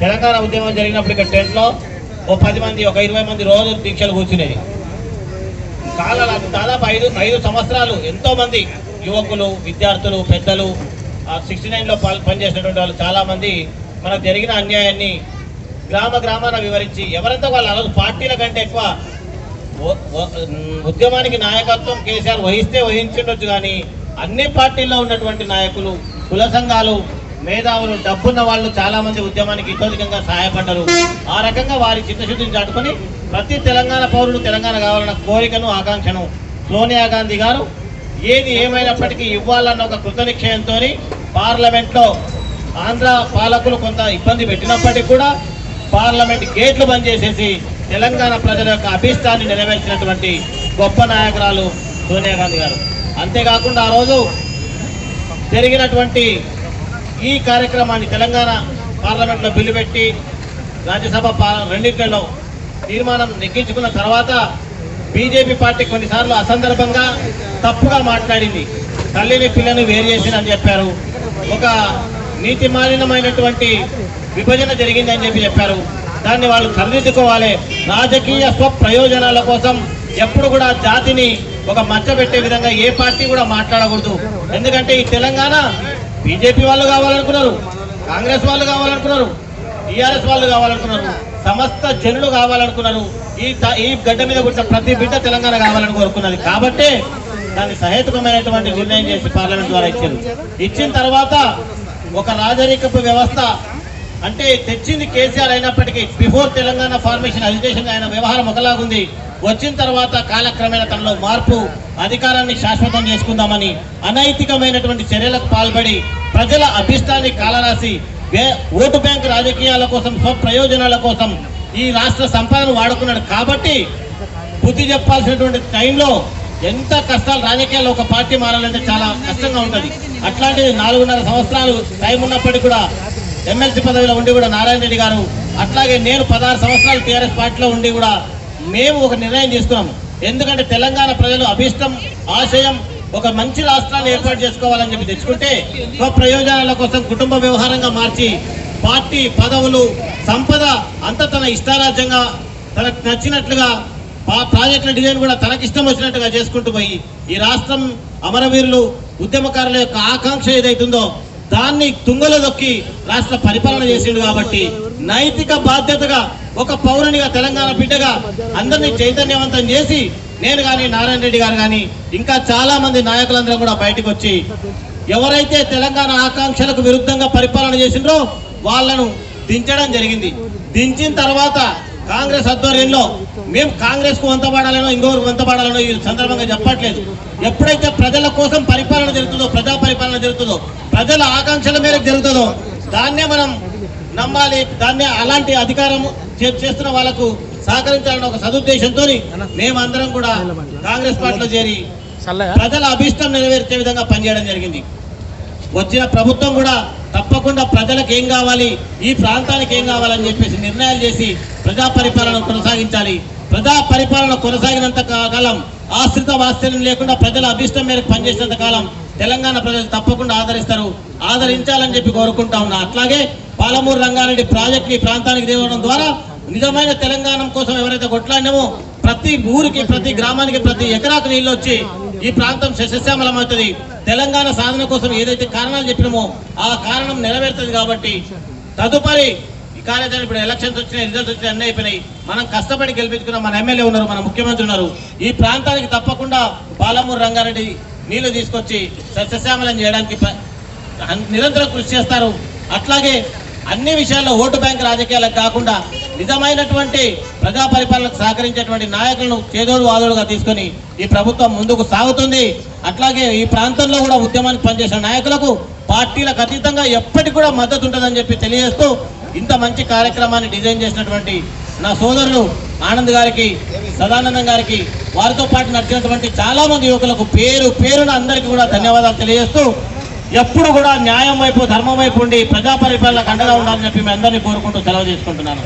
తెలంగాణ ఉద్యమం జరిగినప్పుడు ఇక్కడ టెంట్లో ఓ పది మంది ఒక ఇరవై మంది రోజు దీక్షలు కూర్చునేది చాలా దాదాపు ఐదు ఐదు సంవత్సరాలు ఎంతోమంది యువకులు విద్యార్థులు పెద్దలు సిక్స్టీ నైన్లో పనిచేసినటువంటి వాళ్ళు చాలామంది మనకు జరిగిన అన్యాయాన్ని గ్రామ గ్రామాన వివరించి ఎవరంతా వాళ్ళు ఆ పార్టీల కంటే ఎక్కువ ఉద్యమానికి నాయకత్వం కేసీఆర్ వహిస్తే వహించుండొచ్చు కానీ అన్ని పార్టీల్లో ఉన్నటువంటి నాయకులు కుల సంఘాలు మేధావులు డబ్బున్న వాళ్ళు చాలా మంది ఉద్యమానికి ఇతోధికంగా సహాయపడ్డారు. ఆ రకంగా వారి చిత్తశుద్ధిని చాటుకొని ప్రతి తెలంగాణ పౌరుడు తెలంగాణ కావాలన్న కోరికను ఆకాంక్షను సోనియా గాంధీ గారు ఏది ఏమైనప్పటికీ ఇవ్వాలన్న ఒక కృతనిశ్చయంతో పార్లమెంట్లో ఆంధ్ర పాలకులు కొంత ఇబ్బంది పెట్టినప్పటికీ కూడా పార్లమెంట్ గేట్లు బంద్ చేసేసి తెలంగాణ ప్రజల యొక్క అభిష్టాన్ని నెరవేర్చినటువంటి గొప్ప నాయకురాలు సోనియా గాంధీ గారు. అంతేకాకుండా ఆ రోజు జరిగినటువంటి ఈ కార్యక్రమాన్ని తెలంగాణ పార్లమెంట్లో బిల్లు పెట్టి రాజ్యసభ రెండింటిలో తీర్మానం నెగ్గించుకున్న తర్వాత బీజేపీ పార్టీ కొన్నిసార్లు అసందర్భంగా తప్పుగా మాట్లాడింది. తల్లిని పిల్లని వేరు చేసిందని చెప్పారు. ఒక నీతి మాలినమైనటువంటి విభజన జరిగిందని చెప్పి చెప్పారు. దాన్ని వాళ్ళు సరిదిద్దుకోవాలి. రాజకీయ స్వప్రయోజనాల కోసం ఎప్పుడు కూడా జాతిని ఒక మచ్చ పెట్టే విధంగా ఏ పార్టీ కూడా మాట్లాడకూడదు. ఎందుకంటే ఈ తెలంగాణ బీజేపీ వాళ్ళు కావాలనుకున్నారు కాంగ్రెస్ వాళ్ళు కావాలనుకున్నారు టీఆర్ఎస్ వాళ్ళు కావాలనుకున్నారు సమస్త జనులు కావాలనుకున్నారు ఈ ఈ గడ్డ మీద కూర్చున్న ప్రతి బిడ్డ తెలంగాణ కావాలని కోరుకున్నది. కాబట్టే దాన్ని సహేతుకమైనటువంటి నిర్ణయం చేసి పార్లమెంట్ ద్వారా ఇచ్చారు. ఇచ్చిన తర్వాత ఒక రాజరికపు వ్యవస్థ అంటే తెచ్చింది కేసీఆర్ అయినప్పటికీ బిఫోర్ తెలంగాణ ఫార్మేషన్ అజిటేషన్ ఆయన వ్యవహారం ఒకలాగుంది. వచ్చిన తర్వాత కాలక్రమేణా తనలో మార్పు అధికారాన్ని శాశ్వతం చేసుకుందామని అనైతికమైనటువంటి చర్యలకు పాల్పడి ప్రజల అభిష్టాన్ని కాలరాసి ఓటు బ్యాంక్ రాజకీయాల కోసం స్వప్రయోజనాల కోసం ఈ రాష్ట్ర సంపాదన వాడుకున్నాడు. కాబట్టి బుద్ధి చెప్పాల్సినటువంటి టైంలో ఎంత కష్టాలు రాజకీయాల్లో ఒక పార్టీ మారాలంటే చాలా కష్టంగా ఉంటుంది. అట్లాంటిది నాలుగున్నర సంవత్సరాలు టైం ఉన్నప్పటికీ కూడా ఎమ్మెల్సీ పదవిలో ఉండి కూడా నారాయణ రెడ్డి గారు అట్లాగే నేను పదహారు సంవత్సరాలు టీఆర్ఎస్ పార్టీలో ఉండి కూడా మేము ఒక నిర్ణయం తీసుకున్నాము ఎందుకంటే తెలంగాణ ప్రజలు అభిష్టం ఆశయం ఒక మంచి రాష్ట్రాన్ని ఏర్పాటు చేసుకోవాలని చెప్పి తెచ్చుకుంటే ప్రయోజనాల కోసం కుటుంబ వ్యవహారంగా మార్చి పార్టీ పదవులు సంపద అంతా తన ఇష్టారాజ్యంగా తనకు నచ్చినట్లుగా ప్రాజెక్టుల డిజైన్ కూడా తనకిష్టం వచ్చినట్టుగా చేసుకుంటూ పోయి ఈ రాష్ట్రం అమరవీరులు ఉద్యమకారుల యొక్క ఆకాంక్ష ఏదైతుందో దాన్ని తుంగలో దొక్కి రాష్ట్ర పరిపాలన చేసిండు కాబట్టి నైతిక బాధ్యతగా ఒక పౌరునిగా తెలంగాణ బిడ్డగా అందరినీ చైతన్యవంతం చేసి నేను కానీ నారాయణ రెడ్డి గారు కానీ ఇంకా చాలా మంది నాయకులందరూ కూడా బయటకు వచ్చి ఎవరైతే తెలంగాణ ఆకాంక్షలకు విరుద్ధంగా పరిపాలన చేసిండ్రో వాళ్ళను దించడం జరిగింది. దించిన తర్వాత కాంగ్రెస్ ఆధ్వర్యంలో మేము కాంగ్రెస్కు వంతపడాలనో ఇంకొకరికి వంతపడాలనో ఈ సందర్భంగా చెప్పట్లేదు. ఎప్పుడైతే ప్రజల కోసం పరిపాలన జరుగుతుందో పరిపాలన జరుగుతుందో ప్రజల ఆకాంక్షల మేరకు జరుగుతుందో దాన్నే మనం నమ్మాలి దాన్నే అలాంటి అధికారం చేస్తున్న వాళ్ళకు సహకరించాలన్న ఒక సదుద్దేశంతో మేమందరం కూడా కాంగ్రెస్ పార్టీలో చేరి ప్రజల అభిష్టం నెరవేర్చే విధంగా పనిచేయడం జరిగింది. వచ్చిన ప్రభుత్వం కూడా తప్పకుండా ప్రజలకు ఏం కావాలి ఈ ప్రాంతానికి ఏం కావాలని చెప్పేసి నిర్ణయాలు చేసి ప్రజా పరిపాలన కొనసాగించాలి. ప్రజా పరిపాలన కొనసాగినంత కాలం ఆశ్రిత వాస్తవ్యం లేకుండా ప్రజల అభిష్టం మేరకు పనిచేసినంత కాలం తెలంగాణ ప్రజలు తప్పకుండా ఆదరిస్తారు. ఆదరించాలని చెప్పి కోరుకుంటా ఉన్నా. అట్లాగే పాలమూరు రంగారెడ్డి ప్రాజెక్ట్ ఈ ప్రాంతానికి తేవడం ద్వారా నిజమైన తెలంగాణ కోసం ఎవరైతే కొట్లాడినామో ప్రతి ఊరికి ప్రతి గ్రామానికి ప్రతి ఎకరాకు నీళ్ళు వచ్చి ఈ ప్రాంతం శశశ్యామలం అవుతుంది తెలంగాణ సాధన కోసం ఏదైతే కారణాలు చెప్పినామో ఆ కారణం నెరవేరుతుంది కాబట్టి తదుపరి ఈ కార్యాచరణ ఇప్పుడు ఎలక్షన్స్ వచ్చినాయి రిజల్ట్స్ వచ్చినాయి అన్నీ అయిపోయినాయి. మనం కష్టపడి గెలిపించుకున్న మన ఎమ్మెల్యే ఉన్నారు మన ముఖ్యమంత్రి ఉన్నారు. ఈ ప్రాంతానికి తప్పకుండా పాలమూరు రంగారెడ్డి నీళ్ళు తీసుకొచ్చి సస్యశ్యామలం చేయడానికి నిరంతరం కృషి చేస్తారు. అట్లాగే అన్ని విషయాల్లో ఓటు బ్యాంక్ రాజకీయాలకు కాకుండా నిజమైనటువంటి ప్రజా పరిపాలనకు సహకరించేటువంటి నాయకులను చేదోడు వాదోడుగా తీసుకొని ఈ ప్రభుత్వం ముందుకు సాగుతుంది. అట్లాగే ఈ ప్రాంతంలో కూడా ఉద్యమానికి పనిచేసిన నాయకులకు పార్టీలకు అతీతంగా ఎప్పటికి కూడా మద్దతు ఉంటుందని చెప్పి తెలియజేస్తూ ఇంత మంచి కార్యక్రమాన్ని డిజైన్ చేసినటువంటి నా సోదరులు ఆనంద్ గారికి సదానందం గారికి వారితో పాటు నడిచినటువంటి చాలామంది యువకులకు పేరు పేరున అందరికీ కూడా ధన్యవాదాలు తెలియజేస్తూ ఎప్పుడు కూడా న్యాయం వైపు ధర్మం వైపు ఉండి ప్రజా పరిపాలనకు అండగా ఉండాలని చెప్పి మీ అందరినీ కోరుకుంటూ సెలవు చేసుకుంటున్నాను